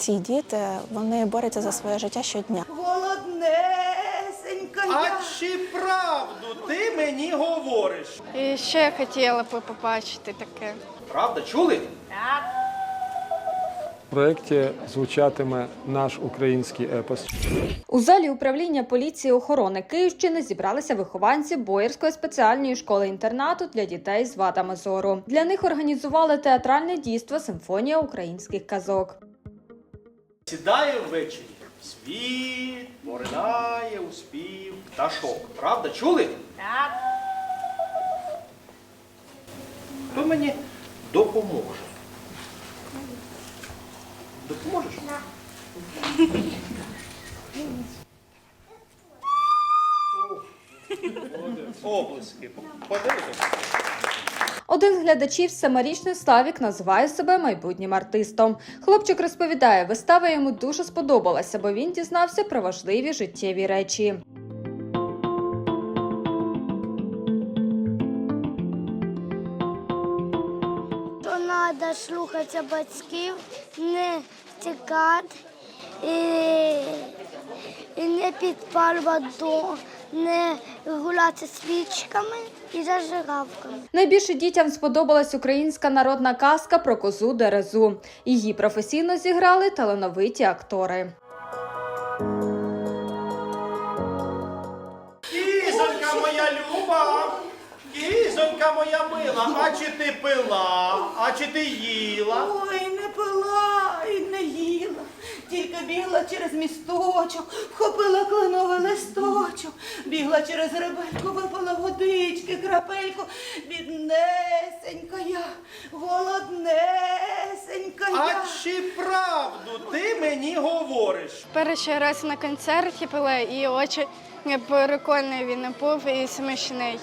Ці діти вони борються за своє життя щодня. Голоднесенька А чи правду ти мені говориш? І ще я хотіла б побачити таке. Правда, чули? В проєкті звучатиме наш український епос. У залі управління поліції охорони Київщини зібралися вихованці Боярської спеціальної школи-інтернату для дітей з вадами зору. Для них організували театральне дійство Симфонія українських казок. Сідає ввечері. Світ поринає у спів пташок. Правда, чули? Так. Хто мені допоможе? Допоможеш? Облески. Подивитися. Один з глядачів семирічний Славік називає себе майбутнім артистом. Хлопчик розповідає, вистава йому дуже сподобалася, бо він дізнався про важливі життєві речі. то треба слухатися батьків, не тікати і, не підпалювати дом, не гуляти свічками і зажигалками. Найбільше дітям сподобалась українська народна казка про козу Дерезу. Її професійно зіграли талановиті актори. Кізонька моя люба, кізонька моя мила, а чи ти пила, а чи ти їла? Ой, не пила і не їла. Тільки бігла через місточок, вхопила кленовий листочок, бігла через рибельку, випила водички, крапельку. Біднесенька я, голоднесенька А чи правду ти мені говориш? Перший раз на концерті пила і очі прикольний він був і смішний.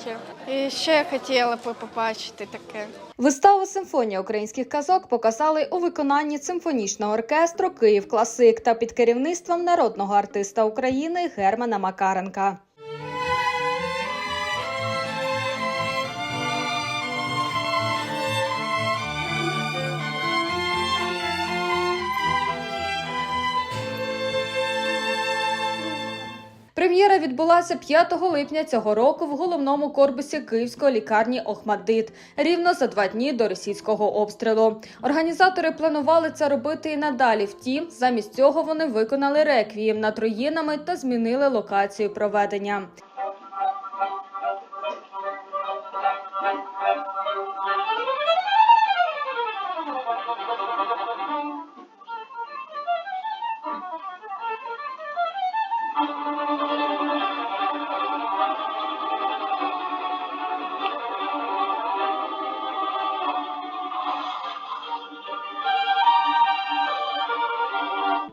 І ще я хотіла б побачити таке. Виставу Симфонія українських казок показали у виконанні симфонічного оркестру Київ Класик та під керівництвом народного артиста України Германа Макаренка. Прем'єра відбулася 5 липня цього року в головному корпусі Київської лікарні Охмадит, рівно за два дні до російського обстрілу. Організатори планували це робити і надалі. Втім, замість цього вони виконали реквієм над руїнами та змінили локацію проведення.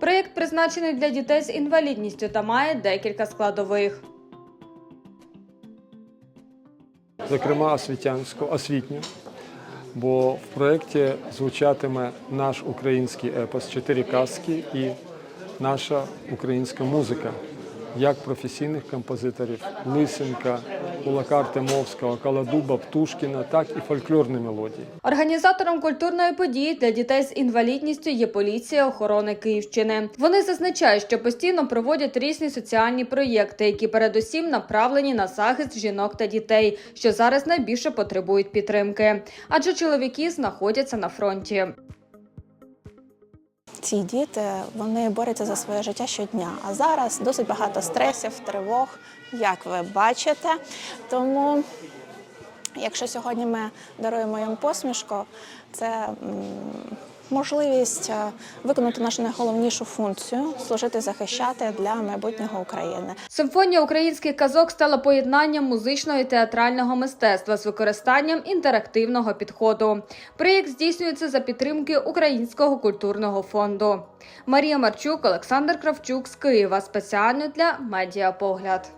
Проєкт призначений для дітей з інвалідністю та має декілька складових. зокрема освітянську, освітню. Бо в проєкті звучатиме наш український епос, чотири казки і наша українська музика, як професійних композиторів Лисенка, Кулака Артемовського, Каладуба, Птушкіна, так і фольклорні мелодії. Організатором культурної події для дітей з інвалідністю є поліція охорони Київщини. Вони зазначають, що постійно проводять різні соціальні проєкти, які передусім направлені на захист жінок та дітей, що зараз найбільше потребують підтримки, адже чоловіки знаходяться на фронті. Ці діти вони борються за своє життя щодня. А зараз досить багато стресів, тривог, як ви бачите. Тому, якщо сьогодні ми даруємо їм посмішку, це можливість е, виконати нашу найголовнішу функцію служити захищати для майбутнього України. Симфонія українських казок стала поєднанням музичного і театрального мистецтва з використанням інтерактивного підходу. Проєкт здійснюється за підтримки Українського культурного фонду. Марія Марчук, Олександр Кравчук з Києва спеціально для медіапогляд.